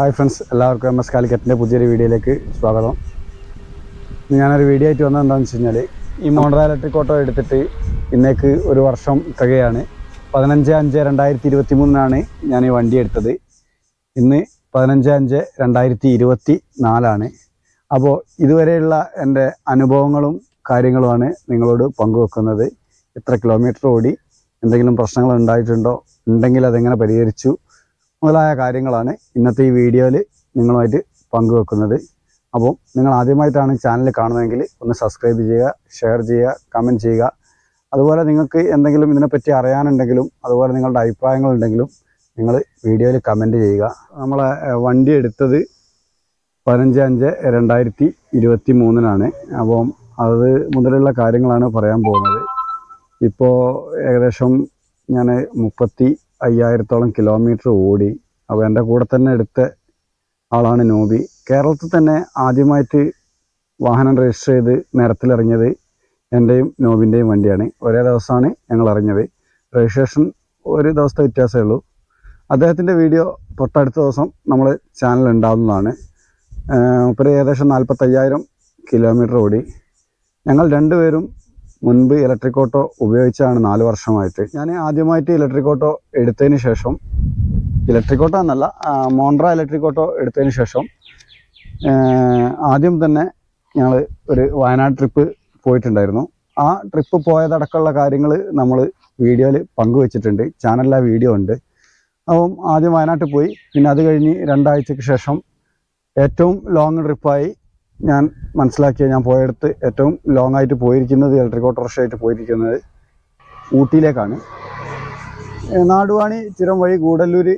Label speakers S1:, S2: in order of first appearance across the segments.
S1: Hi friends എല്ലാവർക്കും M S കാലിക്കറ്റിന്റെ പുതിയൊരു വീഡിയോയിലേക്ക് സ്വാഗതം. ഞാനൊരു വീഡിയോ ആയിട്ട് വന്നത് എന്താണെന്ന് വെച്ച് കഴിഞ്ഞാൽ ഈ മോണ്ടറ ഇലക്ട്രിക് ഓട്ടോ എടുത്തിട്ട് ഇന്നേക്ക് ഒരു വർഷം തികയാണ്. പതിനഞ്ച് അഞ്ച് രണ്ടായിരത്തി ഇരുപത്തി മൂന്നിനാണ് ഞാൻ ഈ വണ്ടി എടുത്തത്. ഇന്ന് പതിനഞ്ച് അഞ്ച് രണ്ടായിരത്തി ഇരുപത്തി നാലാണ് അപ്പോൾ ഇതുവരെയുള്ള എന്റെ അനുഭവങ്ങളും കാര്യങ്ങളുമാണ് നിങ്ങളോട് പങ്കുവെക്കുന്നത്. എത്ര കിലോമീറ്റർ ഓടി എന്തെങ്കിലും പ്രശ്നങ്ങൾ ഉണ്ടായിട്ടുണ്ടോ? ഉണ്ടെങ്കിൽ അതെങ്ങനെ പരിഹരിച്ചു? മുതലായ കാര്യങ്ങളാണ് ഇന്നത്തെ ഈ വീഡിയോയിൽ നിങ്ങളുമായിട്ട് പങ്കുവെക്കുന്നത്. അപ്പോൾ നിങ്ങൾ ആദ്യമായിട്ടാണ് ചാനൽ കാണുന്നതെങ്കിൽ ഒന്ന് സബ്സ്ക്രൈബ് ചെയ്യുക ഷെയർ ചെയ്യുക കമന്റ് ചെയ്യുക. അതുപോലെ നിങ്ങൾക്ക് എന്തെങ്കിലും ഇതിനെപ്പറ്റി അറിയാനുണ്ടെങ്കിലും അതുപോലെ നിങ്ങളുടെ അഭിപ്രായങ്ങളുണ്ടെങ്കിലും നിങ്ങൾ വീഡിയോയിൽ കമന്റ് ചെയ്യുക. നമ്മളെ വണ്ടി എടുത്തത് പതിനഞ്ച് അഞ്ച് രണ്ടായിരത്തി ഇരുപത്തി മൂന്നിനാണ് അപ്പം അത് മുതലുള്ള കാര്യങ്ങളാണ് പറയാൻ പോകുന്നത്. ഇപ്പോൾ ഏകദേശം ഞാൻ മുപ്പത്തി അയ്യായിരത്തോളം കിലോമീറ്റർ ഓടി. അപ്പോൾ എന്റെ കൂടെ തന്നെ എടുത്ത ആളാണ് നോബി. കേരളത്തിൽ തന്നെ ആദ്യമായിട്ട് വാഹനം രജിസ്റ്റർ ചെയ്ത് നിരത്തിലിറങ്ങിയത് എന്റെയും നോബിന്റെയും വണ്ടിയാണ്. ഒരേ ദിവസമാണ് ഞങ്ങൾ ഇറങ്ങിയത്. രജിസ്ട്രേഷൻ ഒരു ദിവസത്തെ വ്യത്യാസമേ ഉള്ളൂ. അദ്ദേഹത്തിന്റെ വീഡിയോ തൊട്ടടുത്ത ദിവസം നമ്മൾ ചാനൽ ഉണ്ടാവുന്നതാണ്. ഇപ്പോൾ ഏകദേശം നാൽപ്പത്തയ്യായിരം കിലോമീറ്റർ ഓടി. ഞങ്ങൾ രണ്ടുപേരും മുൻപ് ഇലക്ട്രിക് ഓട്ടോ ഉപയോഗിച്ചാണ് നാല് വർഷമായിട്ട്. ഞാൻ ആദ്യമായിട്ട് ഇലക്ട്രിക് ഓട്ടോ എടുത്തതിന് ശേഷം ഇലക്ട്രിക് ഓട്ടോ എന്നല്ല മോണ്ട്ര ഇലക്ട്രിക് ഓട്ടോ എടുത്തതിന് ശേഷം ആദ്യം തന്നെ ഞങ്ങൾ ഒരു വയനാട് ട്രിപ്പ് പോയിട്ടുണ്ടായിരുന്നു. ആ ട്രിപ്പ് പോയതടക്കമുള്ള കാര്യങ്ങൾ നമ്മൾ വീഡിയോയിൽ പങ്കുവച്ചിട്ടുണ്ട്. ചാനലിൽ ആ വീഡിയോ ഉണ്ട്. അപ്പം ആദ്യം വയനാട്ടിൽ പോയി. പിന്നെ അത് കഴിഞ്ഞ് രണ്ടാഴ്ചയ്ക്ക് ശേഷം ഏറ്റവും ലോങ് ട്രിപ്പായി ഞാൻ മനസ്സിലാക്കിയ ഞാൻ പോയടുത്ത് ഏറ്റവും ലോങ് ആയിട്ട് പോയിരിക്കുന്നത് ഇലക്ട്രിക് ഓട്ടോറിക്ഷയായിട്ട് പോയിരിക്കുന്നത് ഊട്ടിയിലേക്കാണ്. നാടുവാണി ചുരം വഴി ഗൂഡല്ലൂർ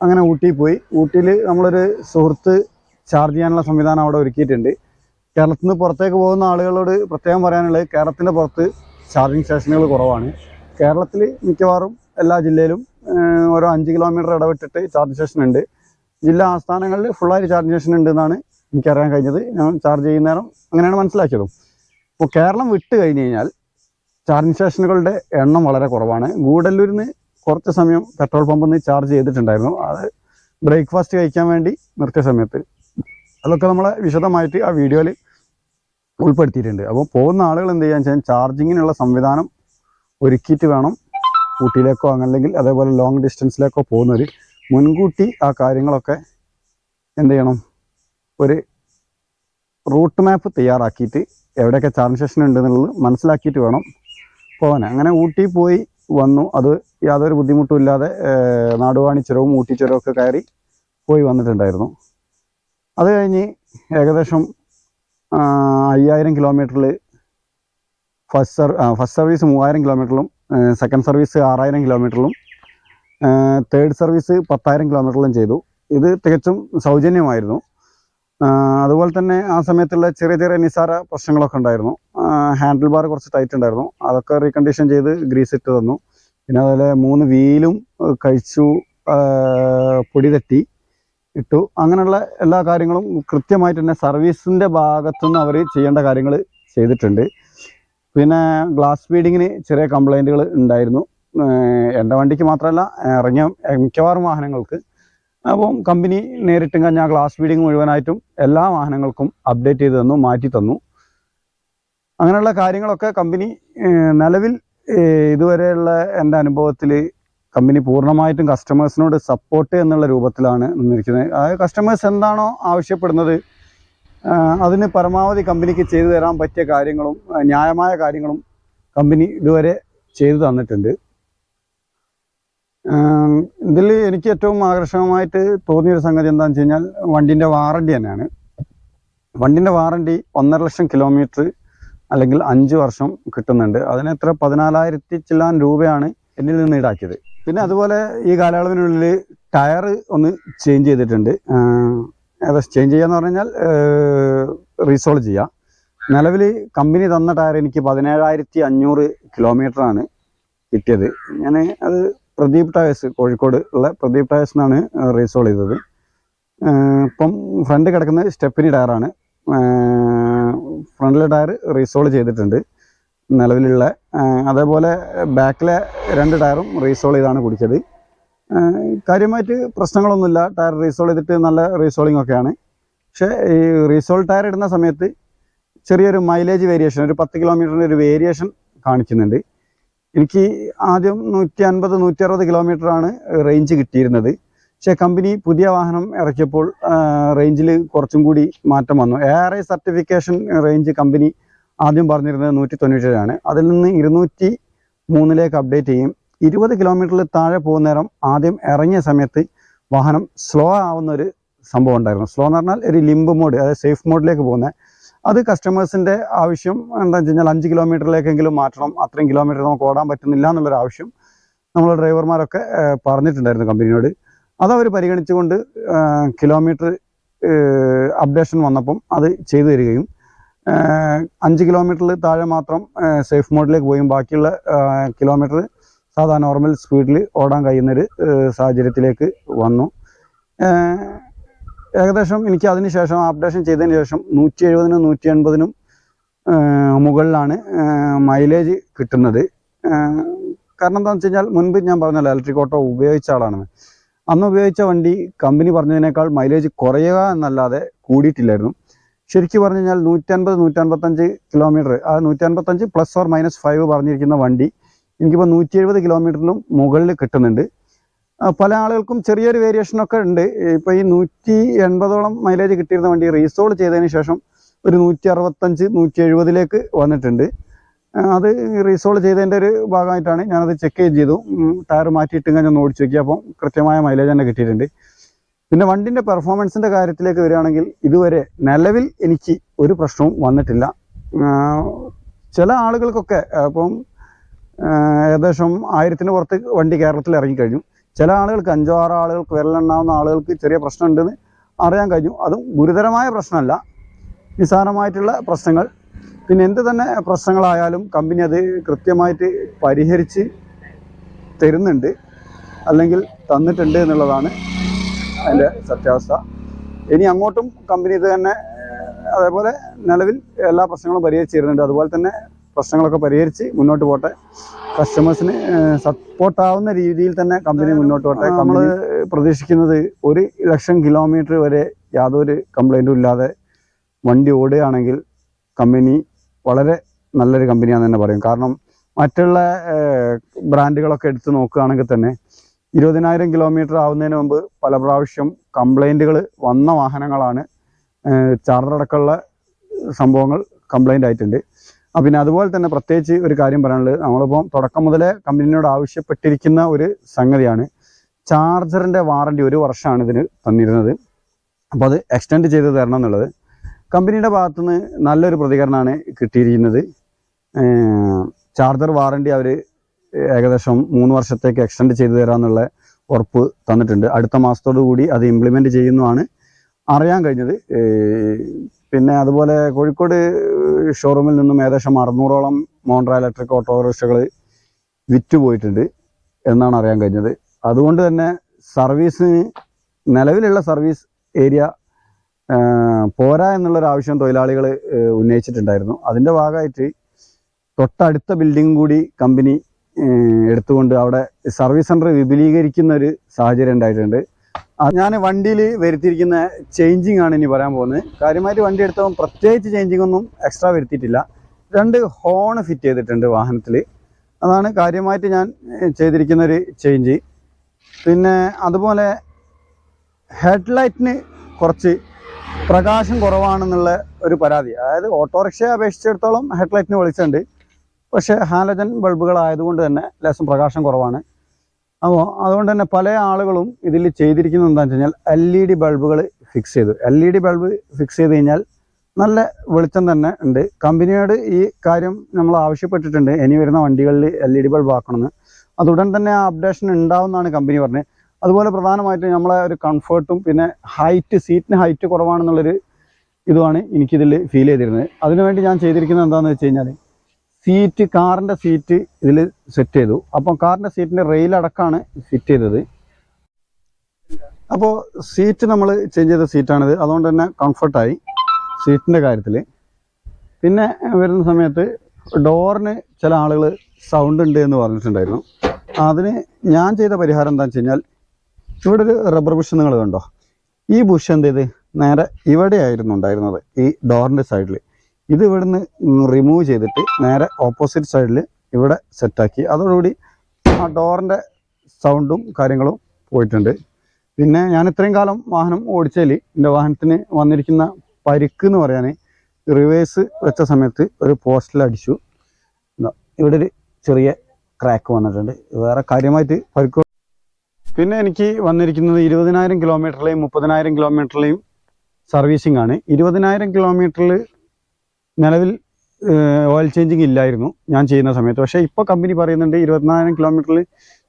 S1: അങ്ങനെ ഊട്ടി പോയി. ഊട്ടിയിൽ നമ്മളൊരു സുഹൃത്ത് ചാർജ് ചെയ്യാനുള്ള സംവിധാനം അവിടെ ഒരുക്കിയിട്ടുണ്ട്. കേരളത്തിൽ നിന്ന് പുറത്തേക്ക് പോകുന്ന ആളുകളോട് പ്രത്യേകം പറയാനുള്ളത് കേരളത്തിന്റെ പുറത്ത് ചാർജിങ് സ്റ്റേഷനുകൾ കുറവാണ്. കേരളത്തിൽ മിക്കവാറും എല്ലാ ജില്ലയിലും ഓരോ അഞ്ച് കിലോമീറ്റർ ഇടവിട്ടിട്ട് ചാർജ് സ്റ്റേഷൻ ഉണ്ട്. ജില്ലാ ആസ്ഥാനങ്ങളിൽ ഫുള്ളായിട്ട് ചാർജ് സ്റ്റേഷൻ ഉണ്ട് എന്നാണ് എനിക്കറിയാൻ കഴിഞ്ഞത് ഞാൻ ചാർജ് ചെയ്യുന്ന നേരം അങ്ങനെയാണ് മനസ്സിലാക്കിയതും. അപ്പോൾ കേരളം വിട്ട് കഴിഞ്ഞ് കഴിഞ്ഞാൽ ചാർജിങ് സ്റ്റേഷനുകളുടെ എണ്ണം വളരെ കുറവാണ്. ഗൂഡല്ലൂരിൽ നിന്ന് കുറച്ച് സമയം പെട്രോൾ പമ്പിൽ നിന്ന് ചാർജ് ചെയ്തിട്ടുണ്ടായിരുന്നു. അത് ബ്രേക്ക്ഫാസ്റ്റ് കഴിക്കാൻ വേണ്ടി നിർത്തിയ സമയത്ത്. അതൊക്കെ നമ്മൾ വിശദമായിട്ട് ആ വീഡിയോയിൽ ഉൾപ്പെടുത്തിയിട്ടുണ്ട്. അപ്പോൾ പോകുന്ന ആളുകൾ എന്ത് ചെയ്യാന്ന് വെച്ചാൽ ചാർജിങ്ങിനുള്ള സംവിധാനം ഒരുക്കിയിട്ട് വേണം ഊട്ടിയിലേക്കോ അല്ലെങ്കിൽ അതേപോലെ ലോങ് ഡിസ്റ്റൻസിലേക്കോ പോകുന്നവർ മുൻകൂട്ടി ആ കാര്യങ്ങളൊക്കെ എന്ത് ചെയ്യണം? ഒരു റൂട്ട് മാപ്പ് തയ്യാറാക്കിയിട്ട് എവിടെയൊക്കെ ചാർജ് സ്റ്റേഷൻ ഉണ്ടെന്നുള്ളത് മനസ്സിലാക്കിയിട്ട് വേണം പോകാൻ അങ്ങനെ ഊട്ടി പോയി വന്നു. അത് യാതൊരു ബുദ്ധിമുട്ടും ഇല്ലാതെ നാടുവാണി ചുരവും ഊട്ടി ചുരവും ഒക്കെ കയറി പോയി വന്നിട്ടുണ്ടായിരുന്നു. അത് കഴിഞ്ഞ് ഏകദേശം അയ്യായിരം കിലോമീറ്ററിൽ ഫസ്റ്റ് സർ ഫസ്റ്റ് സർവീസ് മൂവായിരം കിലോമീറ്ററിലും സെക്കൻഡ് സർവീസ് ആറായിരം കിലോമീറ്ററിലും തേർഡ് സർവീസ് പത്തായിരം കിലോമീറ്ററിലും ചെയ്തു. ഇത് തികച്ചും സൗജന്യമായിരുന്നു. അതുപോലെ തന്നെ ആ സമയത്തുള്ള ചെറിയ ചെറിയ നിസാര പ്രശ്നങ്ങളൊക്കെ ഉണ്ടായിരുന്നു. ഹാൻഡിൽ ബാർ കുറച്ച് ടൈറ്റ് ഉണ്ടായിരുന്നു. അതൊക്കെ റീകണ്ടീഷൻ ചെയ്ത് ഗ്രീസ് ഇട്ട് തന്നു. പിന്നെ അതുപോലെ മൂന്ന് വീലും കഴിച്ചു പൊടി തട്ടി ഇട്ടു. അങ്ങനെയുള്ള എല്ലാ കാര്യങ്ങളും കൃത്യമായിട്ട് തന്നെ സർവീസിന്റെ ഭാഗത്തുനിന്ന് അവർ ചെയ്യേണ്ട കാര്യങ്ങൾ ചെയ്തിട്ടുണ്ട്. പിന്നെ ഗ്ലാസ് ഫീഡിങ്ങിന് ചെറിയ കംപ്ലൈന്റുകൾ ഉണ്ടായിരുന്നു. എന്റെ വണ്ടിക്ക് മാത്രമല്ല ഇറങ്ങിയ മിക്കവാറും വാഹനങ്ങൾക്ക് അപ്പം കമ്പനി നേരിട്ടും കഴിഞ്ഞാൽ ഗ്ലാസ് ഫീഡിങ് മുഴുവനായിട്ടും എല്ലാ വാഹനങ്ങൾക്കും അപ്ഡേറ്റ് ചെയ്ത് തന്നു മാറ്റി തന്നു. അങ്ങനെയുള്ള കാര്യങ്ങളൊക്കെ കമ്പനി നിലവിൽ ഇതുവരെയുള്ള എന്റെ അനുഭവത്തിൽ കമ്പനി പൂർണമായിട്ടും കസ്റ്റമേഴ്സിനോട് സപ്പോർട്ട് എന്നുള്ള രൂപത്തിലാണ് നിന്നിരിക്കുന്നത്. അതായത് കസ്റ്റമേഴ്സ് എന്താണോ ആവശ്യപ്പെടുന്നത് അതിന് പരമാവധി കമ്പനിക്ക് ചെയ്തു തരാൻ പറ്റിയ കാര്യങ്ങളും ന്യായമായ കാര്യങ്ങളും കമ്പനി ഇതുവരെ ചെയ്തു തന്നിട്ടുണ്ട്. ഇതിൽ എനിക്ക് ഏറ്റവും ആകർഷകമായിട്ട് തോന്നിയൊരു സംഗതി എന്താണെന്ന് വെച്ച് കഴിഞ്ഞാൽ വണ്ടിന്റെ വാറണ്ടി തന്നെയാണ്. വണ്ടിന്റെ വാറണ്ടി ഒന്നര ലക്ഷം കിലോമീറ്റർ അല്ലെങ്കിൽ അഞ്ച് വർഷം കിട്ടുന്നുണ്ട്. അതിന് എത്ര? പതിനാലായിരത്തി ചില്ലാൻ രൂപയാണ് എന്നിൽ നിന്ന് ഈടാക്കിയത്. പിന്നെ അതുപോലെ ഈ കാലയളവിനുള്ളിൽ ടയർ ഒന്ന് ചേഞ്ച് ചെയ്തിട്ടുണ്ട്. ഏകദേശം ചേഞ്ച് ചെയ്യാന്ന് പറഞ്ഞു കഴിഞ്ഞാൽ റീസോൾവ് ചെയ്യാം. നിലവിൽ കമ്പനി തന്ന ടയർ എനിക്ക് പതിനേഴായിരത്തി അഞ്ഞൂറ് കിലോമീറ്ററാണ് കിട്ടിയത്. ഞാൻ അത് പ്രദീപ് ടയേഴ്സ് കോഴിക്കോട് ഉള്ള പ്രദീപ് ടയേഴ്സിനാണ് റീസോൾ ചെയ്തത്. ഇപ്പം ഫ്രണ്ട് കിടക്കുന്ന സ്റ്റെപ്പിനി ടയറാണ്. ഫ്രണ്ടിലെ ടയർ റീസോൾ ചെയ്തിട്ടുണ്ട്. നിലവിലുള്ള അതേപോലെ ബാക്കിലെ രണ്ട് ടയറും റീസോൾ ചെയ്താണ് കുടിച്ചത്. കാര്യമായിട്ട് പ്രശ്നങ്ങളൊന്നുമില്ല. ടയർ റീസോൾ ചെയ്തിട്ട് നല്ല റീസോളിംഗ് ഒക്കെയാണ്. പക്ഷേ ഈ റീസോൾ ടയർ ഇടുന്ന സമയത്ത് ചെറിയൊരു മൈലേജ് വേരിയേഷൻ ഒരു പത്ത് കിലോമീറ്ററിന്റെ ഒരു വേരിയേഷൻ കാണിക്കുന്നുണ്ട്. എനിക്ക് ആദ്യം നൂറ്റി അൻപത് നൂറ്റി അറുപത് കിലോമീറ്ററാണ് റേഞ്ച് കിട്ടിയിരുന്നത്. പക്ഷേ കമ്പനി പുതിയ വാഹനം ഇറക്കിയപ്പോൾ റേഞ്ചിൽ കുറച്ചും കൂടി മാറ്റം വന്നു. A R I certification range company ആദ്യം പറഞ്ഞിരുന്നത് നൂറ്റി തൊണ്ണൂറ്റേഴാണ് അതിൽ നിന്ന് ഇരുന്നൂറ്റി മൂന്നിലേക്ക് അപ്ഡേറ്റ് ചെയ്യും. ഇരുപത് കിലോമീറ്ററിൽ താഴെ പോകുന്ന നേരം ആദ്യം ഇറങ്ങിയ സമയത്ത് വാഹനം സ്ലോ ആവുന്ന ഒരു സംഭവം ഉണ്ടായിരുന്നു. സ്ലോ എന്ന് പറഞ്ഞാൽ ഒരു ലിംബ് മോഡ് അതായത് സേഫ് മോഡിലേക്ക് പോകുന്നത് അത് കസ്റ്റമേഴ്സിന്റെ ആവശ്യം എന്താണെന്ന് വെച്ച് കഴിഞ്ഞാൽ അഞ്ച് കിലോമീറ്ററിലേക്കെങ്കിലും മാറ്റണം അത്രയും കിലോമീറ്റർ നമുക്ക് ഓടാൻ പറ്റുന്നില്ല എന്നുള്ളൊരു ആവശ്യം നമ്മൾ ഡ്രൈവർമാരൊക്കെ പറഞ്ഞിട്ടുണ്ടായിരുന്നു കമ്പനിയോട് അതവർ പരിഗണിച്ചുകൊണ്ട് കിലോമീറ്റർ അപ്ഡേഷൻ വന്നപ്പം അത് ചെയ്തു തരികയും അഞ്ച് കിലോമീറ്ററിൽ താഴെ മാത്രം സേഫ് മോഡിലേക്ക് പോയും. ബാക്കിയുള്ള കിലോമീറ്റർ സാധാ നോർമൽ സ്പീഡിൽ ഓടാൻ കഴിയുന്നൊരു സാഹചര്യത്തിലേക്ക് വന്നു. ഏകദേശം എനിക്ക് അതിന് ശേഷം അപ്ഡേഷൻ ചെയ്തതിന് ശേഷം നൂറ്റി എഴുപതിനും നൂറ്റി എൺപതിനും മുകളിലാണ് മൈലേജ് കിട്ടുന്നത്. കാരണം എന്താണെന്ന് വെച്ച് കഴിഞ്ഞാൽ മുൻപ് ഞാൻ പറഞ്ഞല്ലോ ഇലക്ട്രിക് ഓട്ടോ ഉപയോഗിച്ച ആളാണെന്ന്. അന്ന് ഉപയോഗിച്ച വണ്ടി കമ്പനി പറഞ്ഞതിനേക്കാൾ മൈലേജ് കുറയുക എന്നല്ലാതെ കൂടിയിട്ടില്ലായിരുന്നു. ശരിക്കും പറഞ്ഞു കഴിഞ്ഞാൽ നൂറ്റൻപത് നൂറ്റൻപത്തഞ്ച് കിലോമീറ്റർ ആ നൂറ്റൻപത്തഞ്ച് പ്ലസ് ഓർ മൈനസ് ഫൈവ് പറഞ്ഞിരിക്കുന്ന വണ്ടി എനിക്കിപ്പോൾ നൂറ്റി എഴുപത് കിലോമീറ്ററിലും മുകളിൽ കിട്ടുന്നുണ്ട്. പല ആളുകൾക്കും ചെറിയൊരു വേരിയേഷൻ ഒക്കെ ഉണ്ട്. ഇപ്പോൾ ഈ നൂറ്റി എൺപതോളം മൈലേജ് കിട്ടിയിരുന്ന വണ്ടി റീസോൾ ചെയ്തതിന് ശേഷം ഒരു നൂറ്റി അറുപത്തഞ്ച് നൂറ്റി എഴുപതിലേക്ക് വന്നിട്ടുണ്ട് അത് റീസോൾ ചെയ്തതിന്റെ ഒരു ഭാഗമായിട്ടാണ് ഞാനത് ചെക്ക് ചെയ്തു ടയർ മാറ്റിയിട്ട് ഞാൻ ഒന്ന് ഓടിച്ചു നോക്കി അപ്പം കൃത്യമായ മൈലേജ് തന്നെ കിട്ടിയിട്ടുണ്ട്. പിന്നെ വണ്ടിന്റെ പെർഫോമൻസിന്റെ കാര്യത്തിലേക്ക് വരികയാണെങ്കിൽ ഇതുവരെ നിലവിൽ എനിക്ക് ഒരു പ്രശ്നവും വന്നിട്ടില്ല. ചില ആളുകൾക്കൊക്കെ അപ്പം ഏകദേശം ആയിരത്തിന് പുറത്ത് വണ്ടി കേരളത്തിൽ ഇറങ്ങിക്കഴിഞ്ഞു. ചില ആളുകൾക്ക് അഞ്ചോ ആറോ ആളുകൾക്ക് വിരലെണ്ണാവുന്ന ആളുകൾക്ക് ചെറിയ പ്രശ്നമുണ്ടെന്ന് അറിയാൻ കഴിഞ്ഞു. അതും ഗുരുതരമായ പ്രശ്നമല്ല. നിസ്സാരമായിട്ടുള്ള പ്രശ്നങ്ങൾ. പിന്നെ എന്ത് തന്നെ പ്രശ്നങ്ങളായാലും കമ്പനി അത് കൃത്യമായിട്ട് പരിഹരിച്ച് തരുന്നുണ്ട്. അല്ലെങ്കിൽ തന്നിട്ടുണ്ട് എന്നുള്ളതാണ് അതിന്റെ സത്യാവസ്ഥ. ഇനി അങ്ങോട്ടും കമ്പനി ഇത് തന്നെ അതേപോലെ നിലവിൽ എല്ലാ പ്രശ്നങ്ങളും പരിഹരിച്ച് തരുന്നുണ്ട്. അതുപോലെ തന്നെ പ്രശ്നങ്ങളൊക്കെ പരിഹരിച്ച് മുന്നോട്ട് പോട്ടെ. കസ്റ്റമേഴ്സിന് സപ്പോർട്ടാവുന്ന രീതിയിൽ തന്നെ കമ്പനി മുന്നോട്ട് പോട്ടെ. നമ്മൾ പ്രതീക്ഷിക്കുന്നത് ഒരു ലക്ഷം കിലോമീറ്റർ വരെ യാതൊരു കംപ്ലൈന്റും ഇല്ലാതെ വണ്ടി ഓടുകയാണെങ്കിൽ കമ്പനി വളരെ നല്ലൊരു കമ്പനിയാണെന്ന് തന്നെ പറയും. കാരണം മറ്റുള്ള ബ്രാൻഡുകളൊക്കെ എടുത്ത് നോക്കുകയാണെങ്കിൽ തന്നെ ഇരുപതിനായിരം കിലോമീറ്റർ ആവുന്നതിന് മുമ്പ് പല പ്രാവശ്യം കംപ്ലൈന്റുകൾ വന്ന വാഹനങ്ങളാണ് ചാർജർ അടക്കമുള്ള സംഭവങ്ങൾ കംപ്ലൈന്റ് ആയിട്ടുണ്ട്. പിന്നെ അതുപോലെ തന്നെ പ്രത്യേകിച്ച് ഒരു കാര്യം പറയാനുള്ളത് നമ്മളിപ്പം തുടക്കം മുതലേ കമ്പനിയോട് ആവശ്യപ്പെട്ടിരിക്കുന്ന ഒരു സംഗതിയാണ്. ചാർജറിന്റെ വാറണ്ടി ഒരു വർഷമാണ് ഇതിന് തന്നിരുന്നത്. അപ്പോൾ അത് എക്സ്റ്റെൻഡ് ചെയ്ത് തരണം എന്നുള്ളത്. കമ്പനിയുടെ ഭാഗത്തുനിന്ന് നല്ലൊരു പ്രതികരണമാണ് കിട്ടിയിരിക്കുന്നത്. ചാർജർ വാറണ്ടി അവർ ഏകദേശം മൂന്ന് വർഷത്തേക്ക് എക്സ്റ്റെൻഡ് ചെയ്തു തരാമെന്നുള്ള ഉറപ്പ് തന്നിട്ടുണ്ട്. അടുത്ത മാസത്തോടു കൂടി അത് ഇംപ്ലിമെന്റ് ചെയ്യുന്നതാണ് അറിയാൻ കഴിഞ്ഞത്. പിന്നെ അതുപോലെ കോഴിക്കോട് ഷോറൂമിൽ നിന്നും ഏകദേശം അറുന്നൂറോളം മോണ്ട്ര ഇലക്ട്രിക് ഓട്ടോറിക്ഷകൾ വിറ്റുപോയിട്ടുണ്ട് എന്നാണ് അറിയാൻ കഴിഞ്ഞത്. അതുകൊണ്ട് തന്നെ സർവീസിന് നിലവിലുള്ള സർവീസ് ഏരിയ പോരാ എന്നുള്ളൊരു ആവശ്യം തൊഴിലാളികൾ ഉന്നയിച്ചിട്ടുണ്ടായിരുന്നു. അതിന്റെ ഭാഗമായിട്ട് തൊട്ടടുത്ത ബിൽഡിംഗ് കൂടി കമ്പനി എടുത്തുകൊണ്ട് അവിടെ സർവീസ് സെന്റർ വിപുലീകരിക്കുന്ന ഒരു സാഹചര്യം ഉണ്ടായിട്ടുണ്ട്. ഞാൻ വണ്ടിയിൽ വരുത്തിയിരിക്കുന്ന ചേഞ്ചിങ് ആണ് ഇനി പറയാൻ പോകുന്നത്. കാര്യമായിട്ട് വണ്ടി എടുത്തപ്പോൾ പ്രത്യേകിച്ച് ചേഞ്ചിങ് ഒന്നും എക്സ്ട്രാ വരുത്തിയിട്ടില്ല. രണ്ട് ഹോൺ ഫിറ്റ് ചെയ്തിട്ടുണ്ട് വാഹനത്തിൽ. അതാണ് കാര്യമായിട്ട് ഞാൻ ചെയ്തിരിക്കുന്ന ഒരു ചേഞ്ച് പിന്നെ അതുപോലെ ഹെഡ്ലൈറ്റിന് കുറച്ച് പ്രകാശം കുറവാണെന്നുള്ള ഒരു പരാതി. അതായത് ഓട്ടോറിക്ഷയെ അപേക്ഷിച്ചിടത്തോളം ഹെഡ്ലൈറ്റിന് വെളിച്ചമുണ്ട്. പക്ഷേ ഹാലജൻ ബൾബുകളായതുകൊണ്ട് തന്നെ ലേശം പ്രകാശം കുറവാണ്. അപ്പോൾ അതുകൊണ്ട് തന്നെ പല ആളുകളും ഇതിൽ ചെയ്തിരിക്കുന്നത് എന്താണെന്ന് വെച്ച് കഴിഞ്ഞാൽ എൽ ഇ ഡി ബൾബുകൾ ഫിക്സ് ചെയ്തു. L E D bulb fix ചെയ്ത് കഴിഞ്ഞാൽ നല്ല വെളിച്ചം തന്നെ ഉണ്ട്. കമ്പനിയോട് ഈ കാര്യം നമ്മൾ ആവശ്യപ്പെട്ടിട്ടുണ്ട്. ഇനി വരുന്ന വണ്ടികളിൽ എൽ ഇ ഡി ബൾബ് ആക്കണമെന്ന്. അത് ഉടൻ തന്നെ ആ അപ്ഡേഷൻ ഉണ്ടാവുമെന്നാണ് കമ്പനി പറഞ്ഞത്. അതുപോലെ പ്രധാനമായിട്ടും നമ്മളെ ഒരു കംഫർട്ടും പിന്നെ ഹൈറ്റ് സീറ്റിന് ഹൈറ്റ് കുറവാണെന്നുള്ളൊരു ഇതുമാണ് എനിക്കിതിൽ ഫീൽ ചെയ്തിരുന്നത്. അതിനുവേണ്ടി ഞാൻ ചെയ്തിരിക്കുന്നത് എന്താണെന്ന് വെച്ച് കഴിഞ്ഞാൽ സീറ്റ് കാറിന്റെ സീറ്റ് ഇതിൽ സെറ്റ് ചെയ്തു. അപ്പം കാറിന്റെ സീറ്റിന്റെ റെയിൽ അടക്കമാണ് ഫിറ്റ് ചെയ്തത്. അപ്പോൾ സീറ്റ് നമ്മൾ ചേഞ്ച് ചെയ്ത സീറ്റാണിത് അതുകൊണ്ട് തന്നെ കംഫർട്ടായി സീറ്റിന്റെ കാര്യത്തിൽ പിന്നെ വരുന്ന സമയത്ത് ഡോറിന് ചില ആളുകൾ സൗണ്ട് ഉണ്ട് എന്ന് പറഞ്ഞിട്ടുണ്ടായിരുന്നു. അതിന് ഞാൻ ചെയ്ത പരിഹാരം എന്താണെന്ന് വെച്ച് കഴിഞ്ഞാൽ ഇവിടെ ഒരു റബ്ബർ ബുഷ് നിങ്ങൾ കണ്ടോ? ഈ ബുഷ് എന്ത് ചെയ്ത്? നേരെ ഇവിടെയായിരുന്നു ഉണ്ടായിരുന്നത് ഈ ഡോറിന്റെ സൈഡിൽ ഇത് ഇവിടുന്ന് റിമൂവ് ചെയ്തിട്ട് നേരെ ഓപ്പോസിറ്റ് സൈഡിൽ ഇവിടെ സെറ്റാക്കി അതോടുകൂടി ആ ഡോറിന്റെ സൗണ്ടും കാര്യങ്ങളും പോയിട്ടുണ്ട്. പിന്നെ ഞാൻ ഇത്രയും കാലം വാഹനം ഓടിച്ചതിൽ എന്റെ വാഹനത്തിന് വന്നിരിക്കുന്ന പരിക്ക് എന്ന് പറയാൻ റിവേഴ്സ് വെച്ച സമയത്ത് ഒരു പോസ്റ്റിൽ അടിച്ചു. ഇവിടെ ഒരു ചെറിയ ക്രാക്ക് വന്നിട്ടുണ്ട്. വേറെ കാര്യമായിട്ട് പരിക്ക് പിന്നെ എനിക്ക് വന്നിരിക്കുന്നത് ഇരുപതിനായിരം കിലോമീറ്ററിലെയും മുപ്പതിനായിരം കിലോമീറ്ററിലെയും സർവീസിംഗ് ആണ്. ഇരുപതിനായിരം കിലോമീറ്ററിൽ നിലവിൽ ഓയിൽ ചേഞ്ചിങ് ഇല്ലായിരുന്നു ഞാൻ ചെയ്യുന്ന സമയത്ത്. പക്ഷേ ഇപ്പോൾ കമ്പനി പറയുന്നുണ്ട് ഇരുപത്തിനായിരം കിലോമീറ്ററിൽ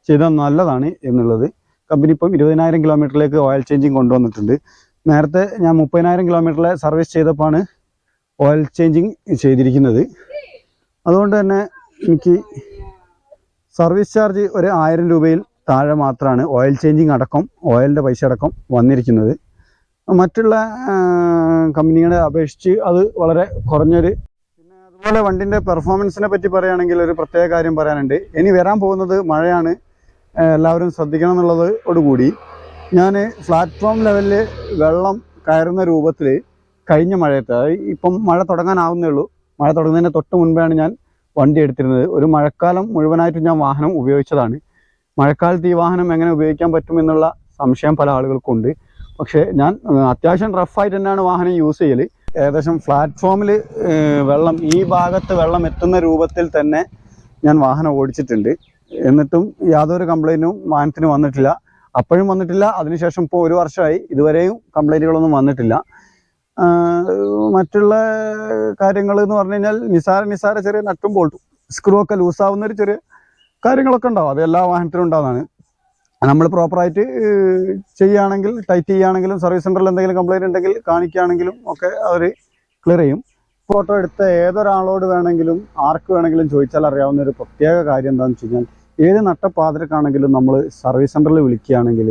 S1: ചെയ്താൽ നല്ലതാണ് എന്നുള്ളത്. കമ്പനി ഇപ്പം ഇരുപതിനായിരം കിലോമീറ്ററിലേക്ക് ഓയിൽ ചേഞ്ചിങ് കൊണ്ടുവന്നിട്ടുണ്ട്. നേരത്തെ ഞാൻ മുപ്പതിനായിരം കിലോമീറ്ററിലെ സർവീസ് ചെയ്തപ്പോഴാണ് ഓയിൽ ചേഞ്ചിങ് ചെയ്തിരിക്കുന്നത്. അതുകൊണ്ട് തന്നെ എനിക്ക് സർവീസ് ചാർജ് ഒരു ആയിരം രൂപയിൽ താഴെ മാത്രമാണ് ഓയിൽ ചേഞ്ചിങ് അടക്കം ഓയിലിന്റെ പൈസ അടക്കം വന്നിരിക്കുന്നത്. മറ്റുള്ള കമ്പനികളെ അപേക്ഷിച്ച് അത് വളരെ കുറഞ്ഞൊരു പിന്നെ അതുപോലെ വണ്ടിന്റെ പെർഫോമൻസിനെ പറ്റി പറയുകയാണെങ്കിൽ ഒരു പ്രത്യേക കാര്യം പറയാനുണ്ട്. ഇനി വരാൻ പോകുന്നത് മഴയാണ്. എല്ലാവരും ശ്രദ്ധിക്കണം എന്നുള്ളതോടുകൂടി ഞാൻ പ്ലാറ്റ്ഫോം ലെവലിൽ വെള്ളം കയറുന്ന രൂപത്തിൽ കഴിഞ്ഞ മഴയത്ത് ഇപ്പം മഴ തുടങ്ങാനാവുന്നേ ഉള്ളൂ. മഴ തുടങ്ങുന്നതിന് തൊട്ട് മുൻപാണ് ഞാൻ വണ്ടി എടുത്തിരുന്നത്. ഒരു മഴക്കാലം മുഴുവനായിട്ടും ഞാൻ വാഹനം ഉപയോഗിച്ചതാണ്. മഴക്കാലത്ത് ഈ വാഹനം എങ്ങനെ ഉപയോഗിക്കാൻ പറ്റുമെന്നുള്ള സംശയം പല ആളുകൾക്കും ഉണ്ട് പക്ഷേ ഞാൻ അത്യാവശ്യം റഫായിട്ട് തന്നെയാണ് വാഹനം യൂസ് ചെയ്യൽ ഏകദേശം പ്ലാറ്റ്ഫോമിൽ വെള്ളം ഈ ഭാഗത്ത് വെള്ളം എത്തുന്ന രൂപത്തിൽ തന്നെ ഞാൻ വാഹനം ഓടിച്ചിട്ടുണ്ട്. എന്നിട്ടും യാതൊരു കംപ്ലൈന്റും വാഹനത്തിന് വന്നിട്ടില്ല. അപ്പോഴും വന്നിട്ടില്ല. അതിനുശേഷം ഇപ്പോൾ ഒരു വർഷമായി ഇതുവരെയും കംപ്ലൈന്റുകളൊന്നും വന്നിട്ടില്ല. മറ്റുള്ള കാര്യങ്ങൾ എന്ന് പറഞ്ഞു കഴിഞ്ഞാൽ നിസാര നിസാര ചെറിയ നട്ടും ബോൾട്ടും സ്ക്രൂ ഒക്കെ ലൂസാവുന്ന ഒരു ചെറിയ കാര്യങ്ങളൊക്കെ ഉണ്ടാവും. അത് എല്ലാ വാഹനത്തിലും ഉണ്ടാവുന്നതാണ്. നമ്മൾ പ്രോപ്പറായിട്ട് ചെയ്യുകയാണെങ്കിൽ ടൈറ്റ് ചെയ്യുകയാണെങ്കിലും സർവീസ് സെന്ററിൽ എന്തെങ്കിലും കംപ്ലൈന്റ് ഉണ്ടെങ്കിൽ കാണിക്കുകയാണെങ്കിലും ഒക്കെ അവർ ക്ലിയർ ചെയ്യും. ഫോട്ടോ എടുത്ത ഏതൊരാളോട് വേണമെങ്കിലും ആർക്ക് വേണമെങ്കിലും ചോദിച്ചാൽ അറിയാവുന്ന ഒരു പ്രത്യേക കാര്യം എന്താണെന്ന് വെച്ച് കഴിഞ്ഞാൽ ഏത് നട്ടപ്പാതിരക്കാണെങ്കിലും നമ്മൾ സർവീസ് സെന്ററിൽ വിളിക്കുകയാണെങ്കിൽ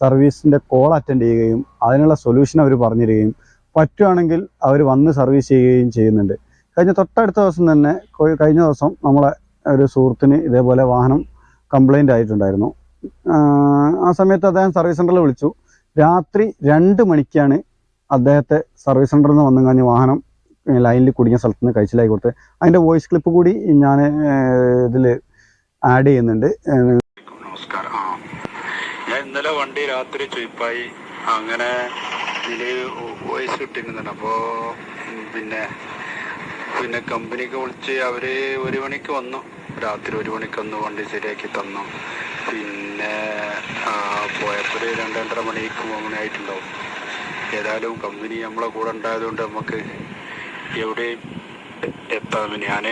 S1: സർവീസിന്റെ കോൾ അറ്റൻഡ് ചെയ്യുകയും അതിനുള്ള സൊല്യൂഷൻ അവർ പറഞ്ഞു തരികയും പറ്റുവാണെങ്കിൽ അവർ വന്ന് സർവീസ് ചെയ്യുകയും ചെയ്യുന്നുണ്ട്. കഴിഞ്ഞ തൊട്ടടുത്ത ദിവസം തന്നെ കഴിഞ്ഞ ദിവസം നമ്മളെ ഒരു സുഹൃത്തിന് ഇതേപോലെ വാഹനം കംപ്ലൈന്റ് ആയിട്ടുണ്ടായിരുന്നു. ആ സമയത്ത് അദ്ദേഹം സർവീസ് സെന്ററിൽ വിളിച്ചു. രാത്രി രണ്ട് മണിക്കാണ് അദ്ദേഹത്തെ സർവീസ് സെന്ററിൽ നിന്ന് വന്നു കഴിഞ്ഞ് വാഹനം ലൈനിൽ കുടുങ്ങിയ സ്ഥലത്ത് നിന്ന് കഴിച്ചിലായി കൊടുത്ത്. അതിന്റെ വോയിസ് ക്ലിപ്പ് കൂടി ഞാൻ ഇതിൽ ആഡ് ചെയ്യുന്നുണ്ട്.
S2: നമസ്കാരം. ഞാൻ ഇന്നലെ വണ്ടി രാത്രി ചുയിപ്പായി. അങ്ങനെ ഇതിൽ വോയിസ് കിട്ടിയിരുന്നുണ്ട്. അപ്പോൾ പിന്നെ പിന്നെ കമ്പനിക്ക് വിളിച്ച് അവർ ഒരു മണിക്ക് വന്നു. രാത്രി ഒരു മണിക്ക് വന്നു വണ്ടി ശരിയാക്കി തന്നു. പിന്നെ പോയപ്പോൾ രണ്ടര മണിക്ക് ആയിട്ടുണ്ടാവും ഏതായാലും കമ്പനി നമ്മളെ കൂടെ ഉണ്ടായതുകൊണ്ട് നമുക്ക് എവിടെയും എത്താം. ഞാൻ